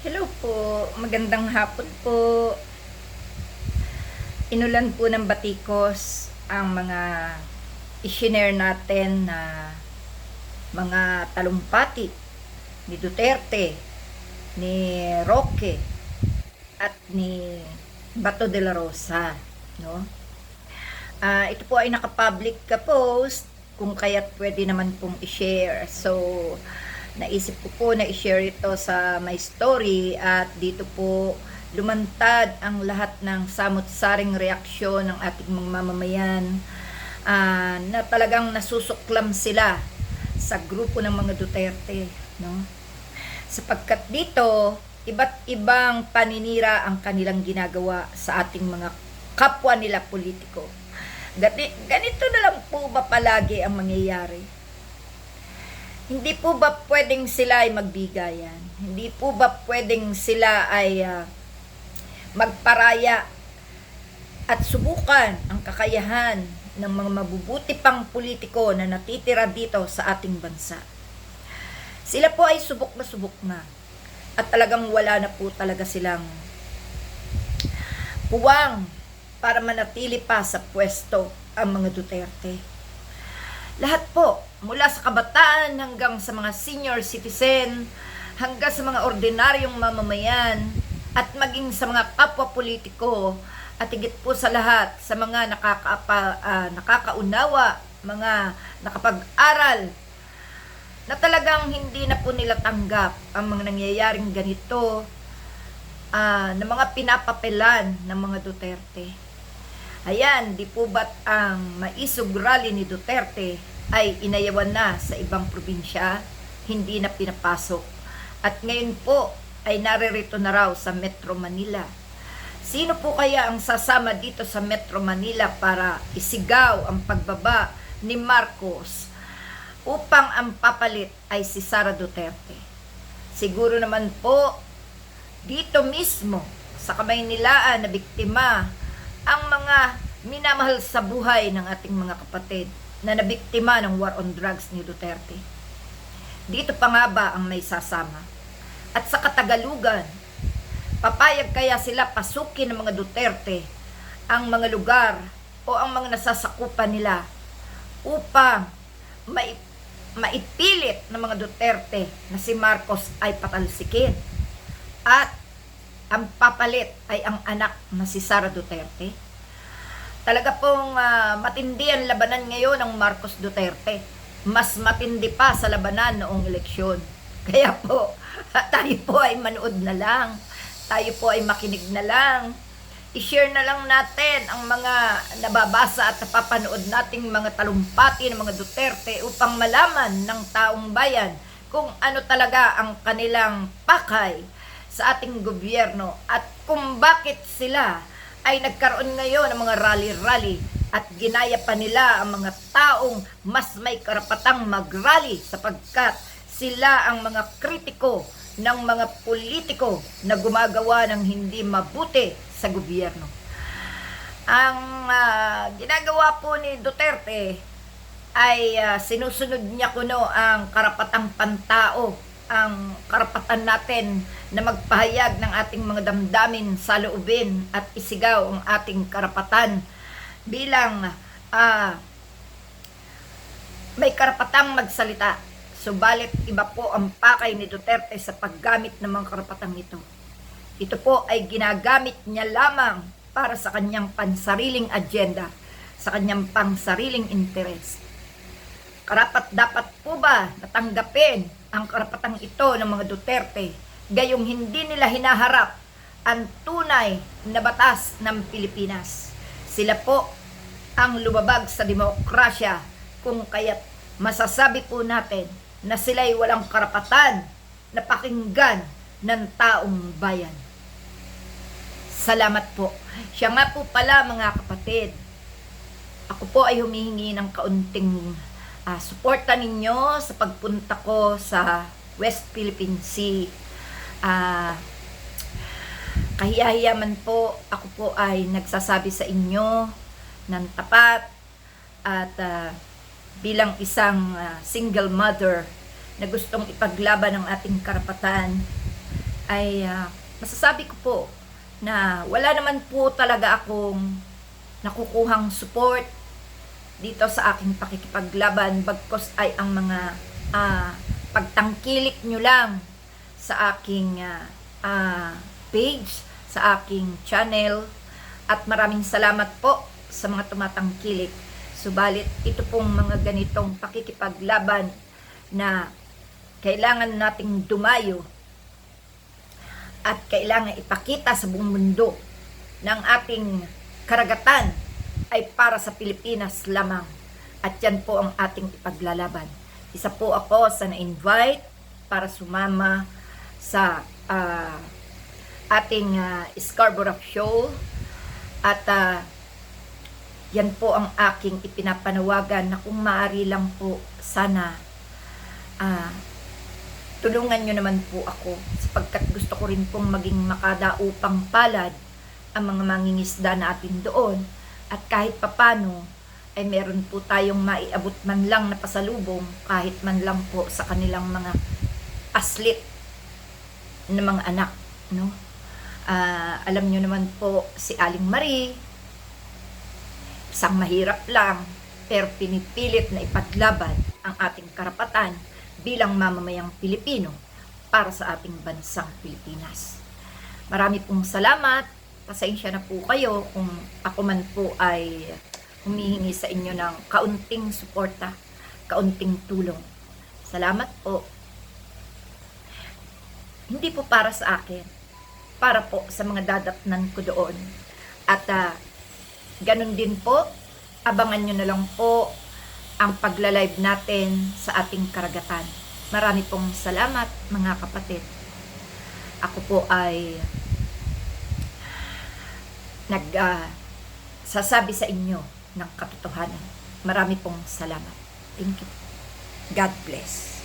Hello po, magandang hapon po. Inulan po ng batikos ang mga i-share natin na mga talumpati ni Duterte, ni Roque, at ni Bato de la Rosa. No? Ah, ito po ay nakapublic ka post kung kaya't pwede naman pong i-share. So, naisip ko po na i-share ito sa my story at dito po lumantad ang lahat ng samot-saring reaksyon ng ating mga mamamayan ah, na talagang nasusuklam sila sa grupo ng mga Duterte, no? Sapagkat dito, iba't ibang paninira ang kanilang ginagawa sa ating mga kapwa nila politiko. Gani, ganito na lang po ba palagi ang mangyayari? Hindi po ba pwedeng sila ay magbigayan? Hindi po ba pwedeng sila ay ah, magparaya at subukan ang kakayahan ng mga mabubuti pang politiko na natitira dito sa ating bansa? Sila po ay subok na subok na. At talagang wala na po talaga silang puwang para manatili pa sa pwesto ang mga Duterte. Lahat po, mula sa kabataan hanggang sa mga senior citizen, hanggang sa mga ordinaryong mamamayan, at maging sa mga kapwa politiko, at higit po sa lahat, sa mga nakakaapa, ah, nakakaunawa, mga nakapag-aral, na talagang hindi na po nila tanggap ang mga nangyayaring ganito ah, na mga pinapapelan ng mga Duterte. Ayan, di po ba't ang maisog rally ni Duterte ay inayawan na sa ibang probinsya, hindi na pinapasok. At ngayon po ay naririto na raw sa Metro Manila. Sino po kaya ang sasama dito sa Metro Manila para isigaw ang pagbaba ni Marcos upang ang papalit ay si Sara Duterte? Siguro naman po dito mismo sa Kamaynilaan na biktima ang mga minamahal sa buhay ng ating mga kapatid na nabiktima ng war on drugs ni Duterte. Dito pa nga ba ang may sasama? At sa Katagalugan, papayag kaya sila pasukin ng mga Duterte ang mga lugar o ang mga nasasakupan nila upang mai maipilit ng mga Duterte na si Marcos ay patalsikin at ang papalit ay ang anak na si Sara Duterte. Talaga pong ah, matindi ang labanan ngayon ng Marcos Duterte. Mas matindi pa sa labanan noong eleksyon. Kaya po, tayo po ay manood na lang. Tayo po ay makinig na lang. I-share na lang natin ang mga nababasa at napapanood nating mga talumpati ng mga Duterte upang malaman ng taong bayan kung ano talaga ang kanilang pakay sa ating gobyerno at kung bakit sila ay nagkaroon ngayon ng mga rally-rally at ginaya pa nila ang mga taong mas may karapatang mag-rally sapagkat sila ang mga kritiko ng mga politiko na gumagawa ng hindi mabuti sa gobyerno. Ang ah, ginagawa po ni Duterte ay ah, sinusunod niya kuno ang karapatang pantao, ang karapatan natin na magpahayag ng ating mga damdamin sa loobin at isigaw ang ating karapatan bilang ah, may karapatang magsalita. Subalit iba po ang pakay ni Duterte sa paggamit ng mga karapatang ito. Ito po ay ginagamit niya lamang para sa kanyang pansariling agenda, sa kanyang pangsariling interes. Karapat dapat po ba natanggapin ang karapatang ito ng mga Duterte gayong hindi nila hinaharap ang tunay na batas ng Pilipinas. Sila po ang lumabag sa demokrasya kung kaya't masasabi po natin na sila'y walang karapatan na pakinggan ng taong bayan. Salamat po. Siya nga po pala mga kapatid. Ako po ay humihingi ng kaunting ah, suporta ninyo sa pagpunta ko sa West Philippine Sea. Ah, kahiyahiya man po, ako po ay nagsasabi sa inyo ng tapat at ah, bilang isang ah, single mother na gustong ipaglaban ang ating karapatan ay ah, masasabi ko po na wala naman po talaga akong nakukuhang support dito sa aking pakikipaglaban bagkos ay ang mga ah, pagtangkilik nyo lang sa aking ah, ah, page, sa aking channel at maraming salamat po sa mga tumatangkilik. Subalit ito pong mga ganitong pakikipaglaban na kailangan nating dumayo at kailangan ipakita sa buong mundo ng ating karagatan ay para sa Pilipinas lamang. At yan po ang ating ipaglalaban. Isa po ako sa na-invite para sumama sa ah, ating ah, Scarborough Show. At ah, yan po ang aking ipinapanawagan na kung maaari lang po sana ah, tulungan nyo naman po ako sapagkat gusto ko rin pong maging makadaupang palad ang mga mangingisda natin doon at kahit papano ay meron po tayong maiabot man lang na pasalubong kahit man lang po sa kanilang mga aslit ng mga anak no Ah, alam nyo naman po si Aling Marie isang mahirap lang pero pinipilit na ipaglaban ang ating karapatan bilang mamamayang Pilipino para sa ating bansang Pilipinas. Marami pong salamat. Pasensya na po kayo kung ako man po ay humihingi sa inyo ng kaunting suporta, kaunting tulong. Salamat po. Hindi po para sa akin, para po sa mga dadatnan ko doon. At ah, ganun din po, abangan nyo na lang po ang pagla-live natin sa ating karagatan. Marami pong salamat mga kapatid. Ako po ay nag ah, sasabi sa inyo ng katotohanan. Marami pong salamat. Thank you. God bless.